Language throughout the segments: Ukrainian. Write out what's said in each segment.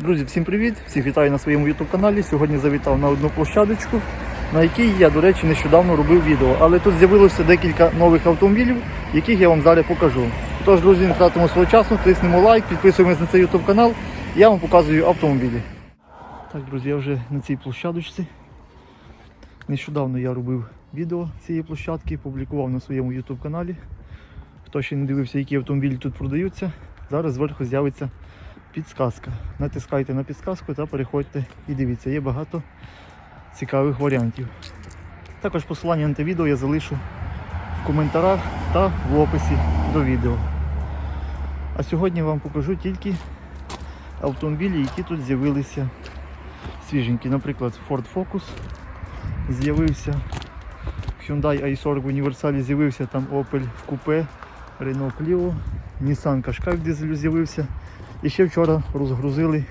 Друзі, всім привіт! Всіх вітаю на своєму YouTube каналі. Сьогодні завітав на одну площадочку, на якій я, до речі, нещодавно робив відео. Але тут з'явилося декілька нових автомобілів, яких я вам зараз покажу. Тож, друзі, не тратимо свого часу, тиснемо лайк, підписуємось на цей YouTube канал. Я вам показую автомобілі. Так, друзі, я вже на цій площадочці. Нещодавно я робив відео цієї площадки, публікував на своєму YouTube каналі. Хто ще не дивився, які автомобілі тут продаються, зараз зверху з'явиться підсказка. Натискайте на підсказку та переходьте і дивіться, є багато цікавих варіантів. Також посилання на те відео я залишу в коментарях та в описі до відео. А сьогодні вам покажу тільки автомобілі, які тут з'явилися свіженькі. Наприклад, Ford Focus з'явився, Hyundai i40 в універсалі з'явився, там Opel Coupe, Renault Clio, Nissan Qashqai в дизелю з'явився. І ще вчора розгрузили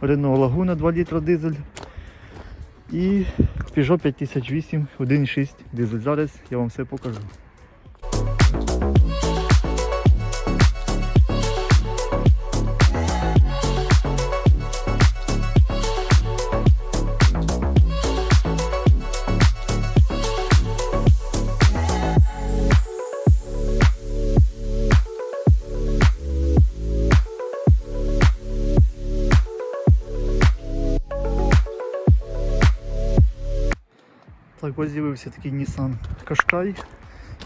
Рено Лагуна 2 літра дизель і Peugeot 5008 1.6 дизель. Зараз я вам все покажу. Так, ось з'явився такий Nissan Qashqai.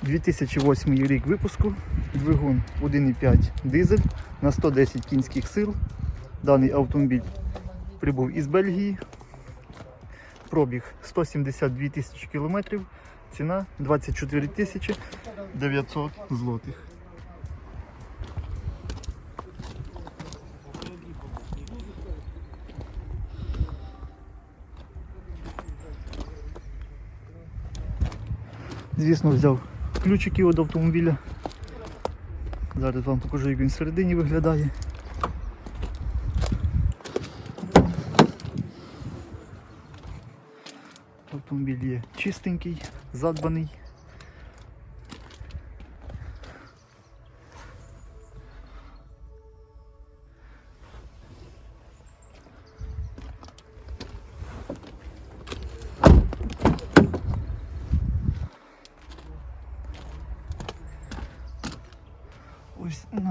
2008 рік випуску. Двигун 1.5 дизель на 110 кінських сил. Даний автомобіль прибув із Бельгії. Пробіг 172 тисячі кілометрів. Ціна 24 тисячі 900 злотих. Звісно, взяв ключики від автомобіля. Зараз вам покажу, як він всередині виглядає. Автомобіль є чистенький, задбаний.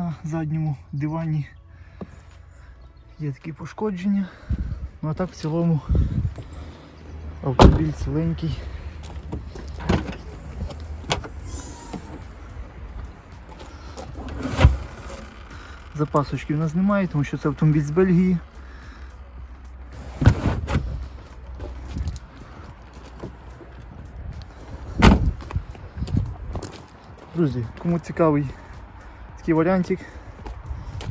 На задньому дивані є такі пошкодження. Ну а так в цілому автомобіль ціленький. Запасочки в нас немає, тому що це автомобіль з Бельгії. Друзі, кому цікавий такий варіантик.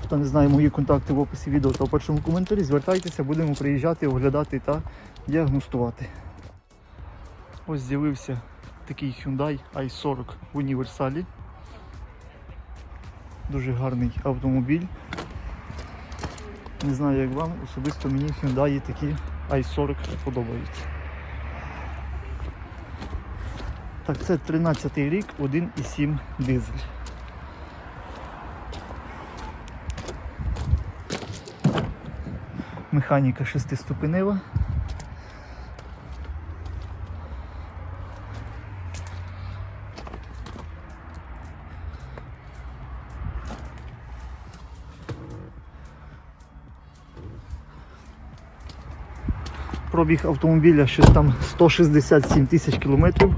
Хто не знає мої контакти в описі відео та в першому коментарі, звертайтеся, будемо приїжджати, оглядати та діагностувати. Ось з'явився такий Hyundai i40 в універсалі. Дуже гарний автомобіль. Не знаю як вам, особисто мені Hyundai такі i40 подобаються. Так, це 13 рік, 1,7 дизель. Механіка шестиступенева. Пробіг автомобіля щось там 167 тисяч кілометрів.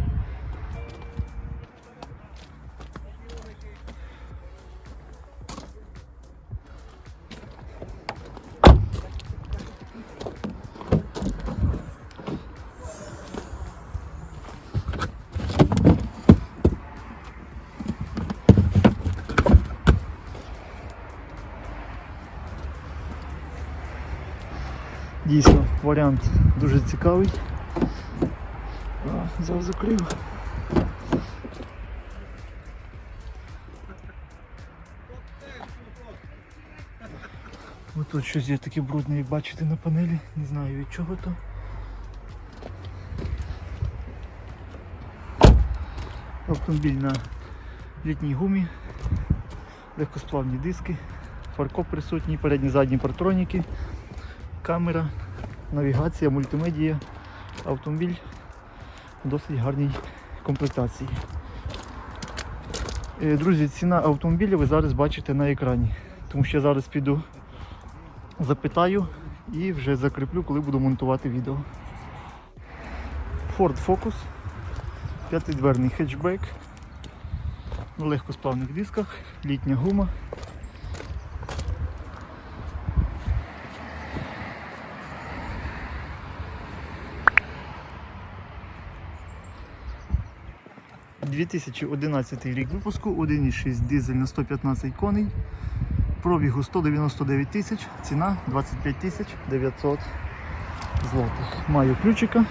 Дійсно, варіант дуже цікавий. Зараз закрив. Ось тут щось є таке брудне, як бачите на панелі. Не знаю від чого то. Автомобіль на літній гумі, легкосплавні диски, фаркоп присутній, передні задні партроніки. Камера, навігація, мультимедія. Автомобіль в досить гарній комплектації. Е, Друзі, ціна автомобіля ви зараз бачите на екрані. Тому що я зараз піду запитаю і вже закріплю, коли буду монтувати відео. Ford Focus, п'ятидверний хетчбек, на легкосплавних дисках, літня гума. – 2011 рік випуску, 1,6 дизель на 115 коней, пробігу 199 тисяч, ціна 25 тисяч 900 злотих. Маю ключика.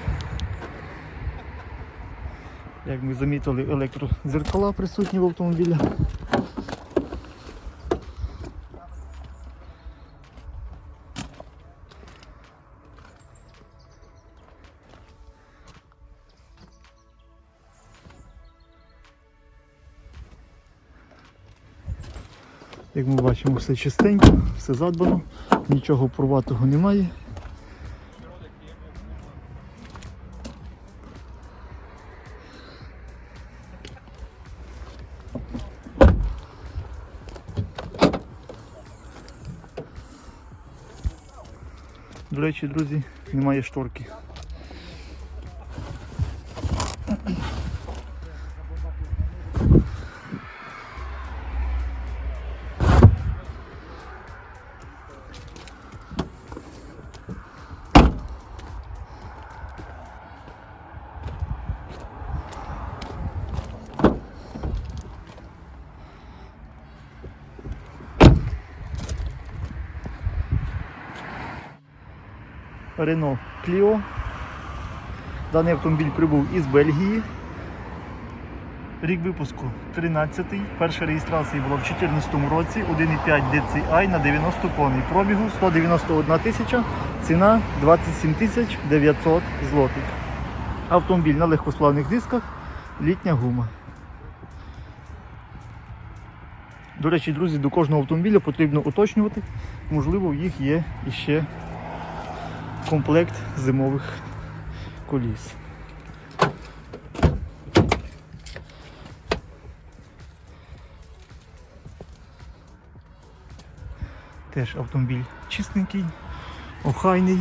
Як ми замітили, електродзеркала присутні в автомобілі. Як ми бачимо, все чистенько, все задбано, нічого порватого немає. До речі, друзі, немає шторки. Renault Clio. Даний автомобіль прибув із Бельгії. Рік випуску 13-й. Перша реєстрація була в 2014 році. 1,5 DCI на 90 коней. Пробігу 191 тисяча, ціна 27 тисяч 900 злотих. Автомобіль на легкосплавних дисках, літня гума. До речі, друзі, до кожного автомобіля потрібно уточнювати. Можливо, в їх є іще комплект зимових коліс. Теж автомобіль чистенький, охайний.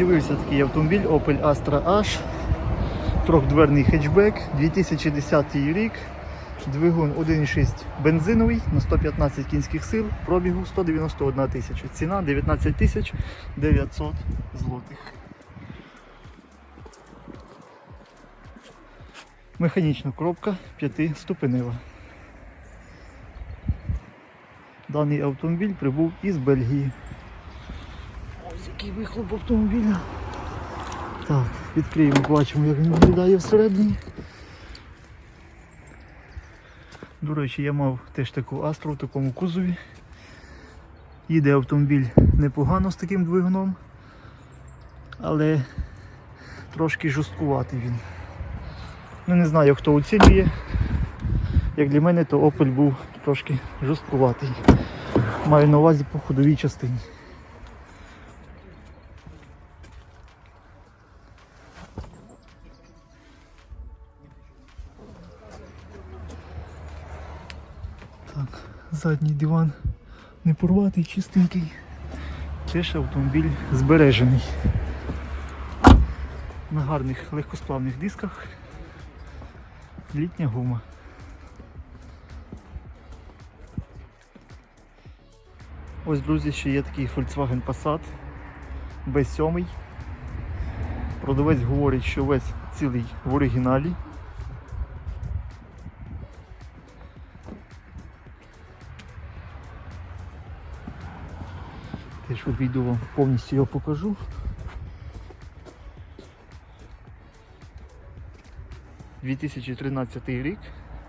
З'явився такий автомобіль Opel Astra H, трьохдверний хетчбек, 2010 рік, двигун 1.6 бензиновий на 115 кінських сил, пробігу 191 тисяча. Ціна 19 тисяч 900 злотих. Механічна коробка 5-ступенева. Даний автомобіль прибув із Бельгії. Який вихлоп автомобіля. Так, відкриємо, бачимо, як він виглядає всередині. До речі, я мав теж таку Астру в такому кузові. Їде автомобіль непогано з таким двигуном, але трошки жорсткуватий він. Ну не знаю, хто оцінює. Як для мене, то Opel був трошки жорсткуватий. Маю на увазі по ходовій частині. Так, задній диван не порватий, чистенький. Теж автомобіль збережений. На гарних легкосплавних дисках. Літня гума. Ось, друзі, ще є такий Volkswagen Passat B7. Продавець говорить, що весь цілий в оригіналі. Теж обійду вам повністю його покажу. – 2013 рік,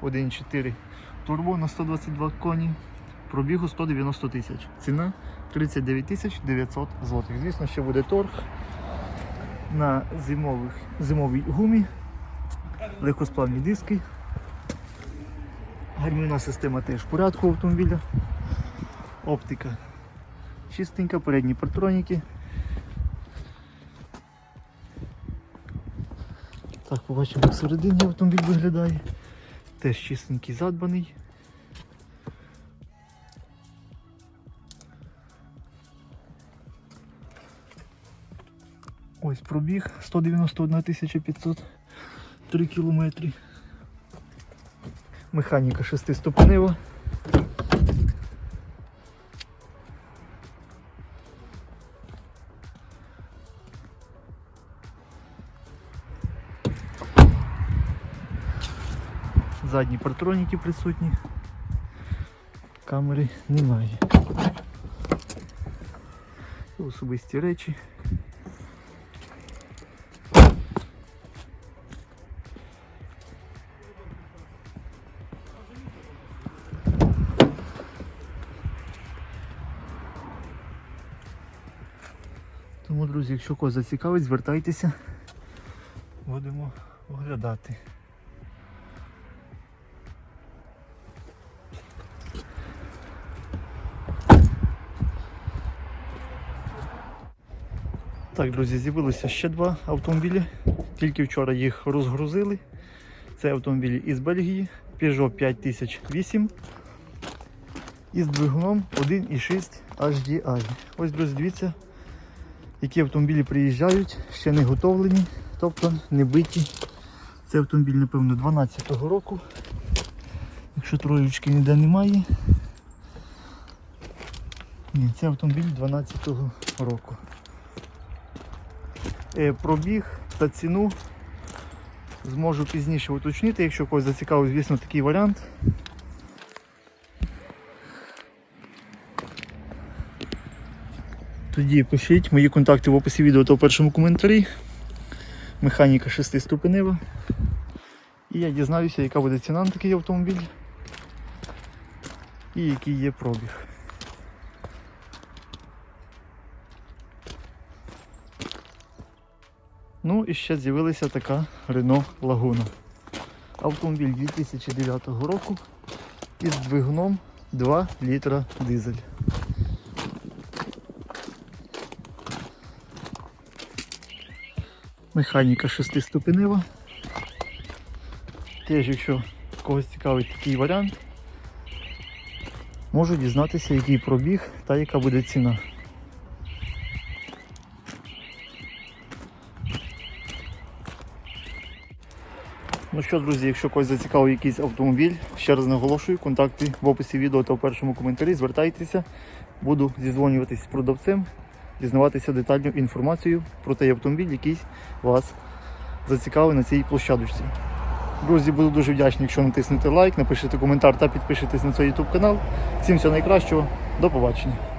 1.4 турбо на 122 коні, пробігу 190 тисяч. Ціна 39 тисяч 900 злотих. Звісно, ще буде торг на зимових, зимовій гумі, легкосплавні диски. Гальмівна система теж в порядку автомобіля. Оптика чистенька, передні партроніки. Так, побачимо, як всередині автомобіль виглядає. Теж чистенький задбаний. Ось пробіг 191 503 кілометри. Механіка шестиступенева. Задні партроніки присутні. Камери немає. Особисті речі. Тому, друзі, якщо когось зацікавить, звертайтеся. Будемо оглядати. Так, друзі, з'явилося ще два автомобілі. Тільки вчора їх розгрузили. Це автомобілі із Бельгії, Peugeot 5008 із двигуном 1,6 HDI. Ось, друзі, дивіться, які автомобілі приїжджають, ще не готовлені, тобто не биті. Це автомобіль, напевно, 12-го року. Якщо троєчки ніде немає. Ні, це автомобіль 12-го року. Е, Пробіг та ціну зможу пізніше уточнити, якщо когось зацікавив, звісно, такий варіант. Тоді пишіть мої контакти в описі відео та в першому коментарі. Механіка 6-ступенева. І я дізнаюся, яка буде ціна на такий автомобіль і який є пробіг. Ну і ще з'явилася така Renault Laguna. Автомобіль 2009 року із двигуном 2 літра дизель. Механіка шестиступенева. Теж, якщо когось цікавить такий варіант, можу дізнатися, який пробіг та яка буде ціна. Ну що, друзі, якщо когось зацікавив якийсь автомобіль, ще раз наголошую, контакти в описі відео та в першому коментарі. Звертайтеся, буду зізвонюватись з продавцем, дізнаватися детальну інформацію про той автомобіль, який вас зацікавив на цій площадочці. Друзі, буду дуже вдячний, якщо натиснете лайк, напишете коментар та підпишетесь на цей YouTube канал. Всім всього найкращого, до побачення.